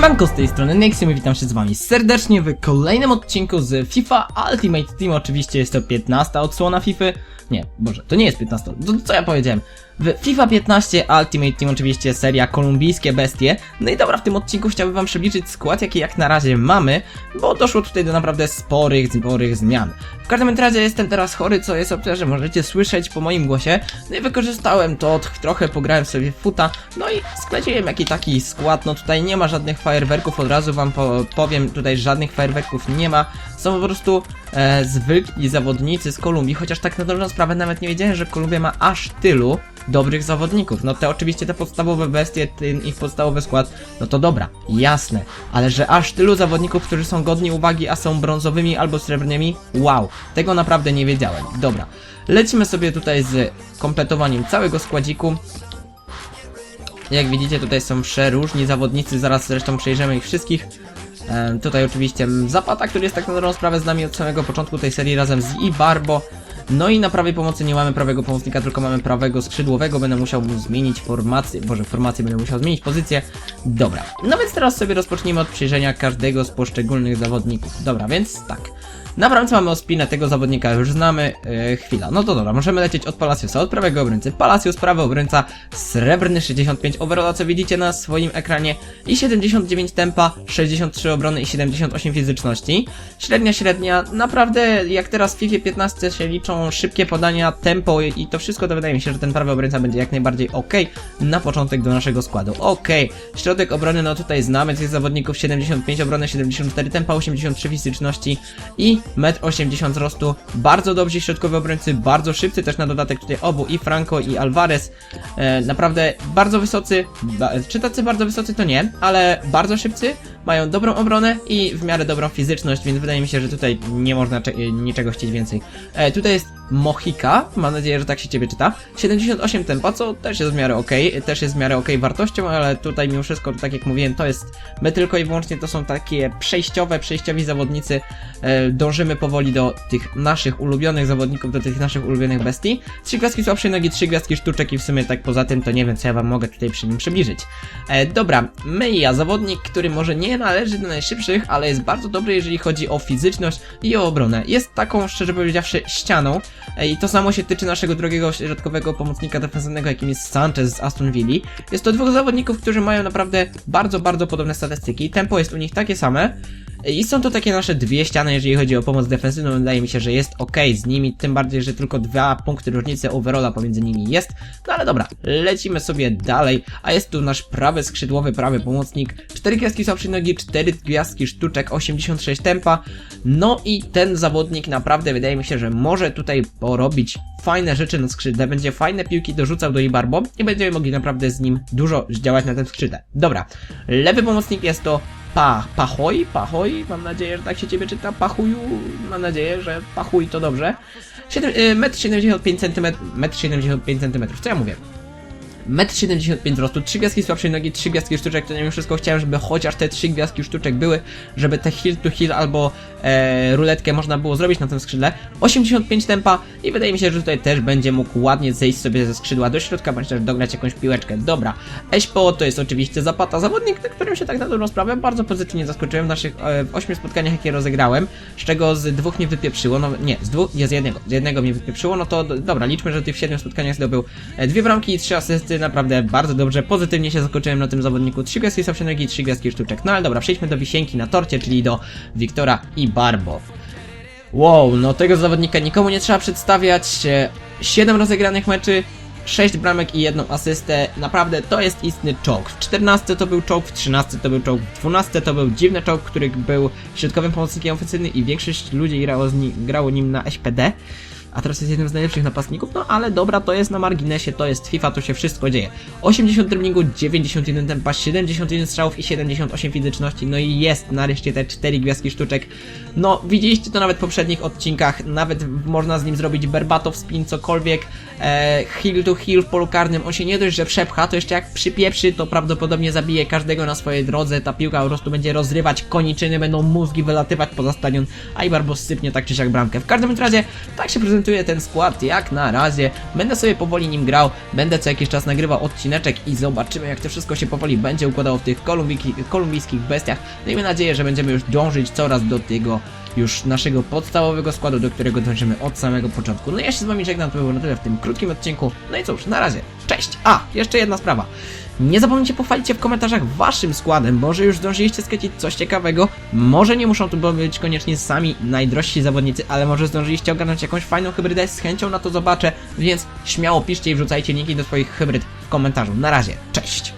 Siemanko z tej strony Nexium i witam się z wami serdecznie w kolejnym odcinku z FIFA Ultimate Team. Oczywiście jest to 15 odsłona FIFA. Nie, Boże, to nie jest 15. To, co ja powiedziałem? W FIFA 15 Ultimate Team oczywiście seria Kolumbijskie Bestie. No i dobra, w tym odcinku chciałbym wam przybliżyć skład, jaki jak na razie mamy, bo doszło tutaj do naprawdę sporych, sporych zmian. W każdym razie jestem teraz chory, co jest obciążę, możecie słyszeć po moim głosie. No i wykorzystałem to, trochę pograłem sobie w futa, no i skleciłem jaki taki skład, no tutaj nie ma żadnych fajerwerków, od razu wam po powiem, tutaj żadnych fajerwerków nie ma. Są po prostu e, zwykli zawodnicy z Kolumbii, chociaż tak na dobrą sprawę nawet nie wiedziałem, że Kolumbia ma aż tylu dobrych zawodników. No te oczywiście te podstawowe bestie, ten ich podstawowy skład, no to dobra, jasne, ale że aż tylu zawodników, którzy są godni uwagi, a są brązowymi albo srebrnymi, wow, tego naprawdę nie wiedziałem. Dobra, lecimy sobie tutaj z kompletowaniem całego składziku. Jak widzicie, tutaj są przeróżni zawodnicy, zaraz zresztą przejrzymy ich wszystkich. Tutaj oczywiście Zapata, który jest tak na dobrą sprawę z nami od samego początku tej serii razem z Ibarbo. No i na prawej pomocy nie mamy prawego pomocnika, tylko mamy prawego skrzydłowego. Będę musiał mu zmienić formację, boże, formację będę musiał zmienić pozycję. Dobra, no więc teraz sobie rozpocznijmy od przyjrzenia każdego z poszczególnych zawodników. Dobra, więc tak. Na bramce mamy Ospinę, tego zawodnika już znamy. E, chwila, no to dobra, możemy lecieć od Palaciusa, od prawego obrońcy. Palacius, prawy obrońca, srebrny 65 overalla, co widzicie na swoim ekranie i 79 tempa, 63 obrony i 78 fizyczności. Średnia, średnia, naprawdę jak teraz w FIFA 15 się liczą szybkie podania, tempo i to wszystko, to wydaje mi się, że ten prawy obrońca będzie jak najbardziej ok na początek do naszego składu. Ok, środek obrony, no tutaj znamy tych zawodników, 75 obrony, 74 tempa, 83 fizyczności i 1,80 m wzrostu. Bardzo dobrzy środkowi obrońcy, bardzo szybcy też na dodatek tutaj obu i Franco i Alvarez. E, naprawdę bardzo wysocy, ba, czy tacy bardzo wysocy to nie, ale bardzo szybcy, mają dobrą obronę i w miarę dobrą fizyczność, więc wydaje mi się, że tutaj nie można cze- niczego chcieć więcej. E, tutaj jest Mohika, mam nadzieję, że tak się ciebie czyta. 78 tempa, co też jest w miarę ok, też jest w miarę ok wartością, ale tutaj mimo wszystko, tak jak mówiłem, to jest, my tylko i wyłącznie to są takie przejściowe, przejściowi zawodnicy. E, dążymy powoli do tych naszych ulubionych zawodników, do tych naszych ulubionych bestii. Trzy gwiazdki słabszej nogi, trzy gwiazdki sztuczek i w sumie tak poza tym to nie wiem, co ja wam mogę tutaj przy nim przybliżyć. E, dobra, Meija, zawodnik, który może nie należy do najszybszych, ale jest bardzo dobry, jeżeli chodzi o fizyczność i o obronę. Jest taką, szczerze powiedziawszy, ścianą. E, I to samo się tyczy naszego drugiego środkowego pomocnika defensywnego, jakim jest Sanchez z Aston Villa. Jest to dwóch zawodników, którzy mają naprawdę bardzo, bardzo podobne statystyki. Tempo jest u nich takie same. I są to takie nasze dwie ściany, jeżeli chodzi o pomoc defensywną. Wydaje mi się, że jest ok z nimi, tym bardziej, że tylko dwa punkty różnicy overalla pomiędzy nimi jest. No ale dobra, lecimy sobie dalej. A jest tu nasz prawy skrzydłowy, prawy pomocnik. 4 gwiazdki słabszej nogi, 4 gwiazdki sztuczek, 86 tempa. No i ten zawodnik naprawdę wydaje mi się, że może tutaj porobić fajne rzeczy na skrzydle, będzie fajne piłki dorzucał do Ibarbo i będziemy mogli naprawdę z nim dużo działać na tym skrzydle. Dobra, lewy pomocnik jest to Pa, Pachoj, Pachoj, mam nadzieję, że tak się ciebie czyta, Pachuju, mam nadzieję, że Pachuj to dobrze. 7, y, 1,75 cm, 1,75 cm, co ja mówię? 1,75 m wzrostu, 3 gwiazdki słabszej nogi, 3 gwiazdki sztuczek, to nie wiem wszystko chciałem, żeby chociaż te 3 gwiazdki sztuczek były, żeby te heel to heel albo e, ruletkę można było zrobić na tym skrzydle. 85 tempa i wydaje mi się, że tutaj też będzie mógł ładnie zejść sobie ze skrzydła do środka, bądź też dograć jakąś piłeczkę. Dobra, Eśpo to jest oczywiście Zapata, zawodnik, na którym się tak na dobrą sprawę bardzo pozytywnie zaskoczyłem w naszych e, 8 spotkaniach, jakie rozegrałem, z czego z dwóch mnie wypieprzyło, no nie, z dwóch, nie z jednego, z jednego mnie wypieprzyło, no to do, dobra, liczmy, że w tych 7 spotkaniach zdobył e, dwie bramki i trzy asysty, naprawdę bardzo dobrze, pozytywnie się zaskoczyłem na tym zawodniku, trzy gwiazdki słabszej nogi, trzy gwiazdki sztuczek. No ale dobra, przejdźmy do wisienki na torcie, czyli do Wiktora i Barbo. Wow, no tego zawodnika nikomu nie trzeba przedstawiać. 7 rozegranych meczy, 6 bramek i jedną asystę. Naprawdę to jest istny czołg. W 14 to był czołg, w 13 to był czołg, w 12 to był dziwny czołg, który był środkowym pomocnikiem ofensywnym i większość ludzi grało, z ni- grało nim na SPD. A teraz jest jednym z najlepszych napastników, no ale dobra, to jest na marginesie, to jest FIFA, tu się wszystko dzieje. 80 driblingu, 91 tempa, 71 strzałów i 78 fizyczności, no i jest nareszcie te 4 gwiazdki sztuczek. No, widzieliście to nawet w poprzednich odcinkach, nawet można z nim zrobić Berbatov spin, cokolwiek, e, heel to heel w polu karnym, on się nie dość, że przepcha, to jeszcze jak przypieprzy, to prawdopodobnie zabije każdego na swojej drodze, ta piłka po prostu będzie rozrywać koniczyny, będą mózgi wylatywać poza stadion, a Ibarbo sypnie tak czy siak bramkę. W każdym razie, tak się prezentuje zaprezentuję ten skład jak na razie. Będę sobie powoli nim grał, będę co jakiś czas nagrywał odcineczek i zobaczymy jak to wszystko się powoli będzie układało w tych kolumbijskich bestiach. Miejmy nadzieję, że będziemy już dążyć coraz do tego już naszego podstawowego składu, do którego dążymy od samego początku. No ja się z wami żegnam, to było na tyle w tym krótkim odcinku. No i cóż, na razie, cześć! A, jeszcze jedna sprawa. Nie zapomnijcie pochwalić się w komentarzach waszym składem, może już zdążyliście skręcić coś ciekawego, może nie muszą tu być koniecznie sami najdrożsi zawodnicy, ale może zdążyliście ogarnąć jakąś fajną hybrydę, z chęcią na to zobaczę, więc śmiało piszcie i wrzucajcie linki do swoich hybryd w komentarzu. Na razie, cześć!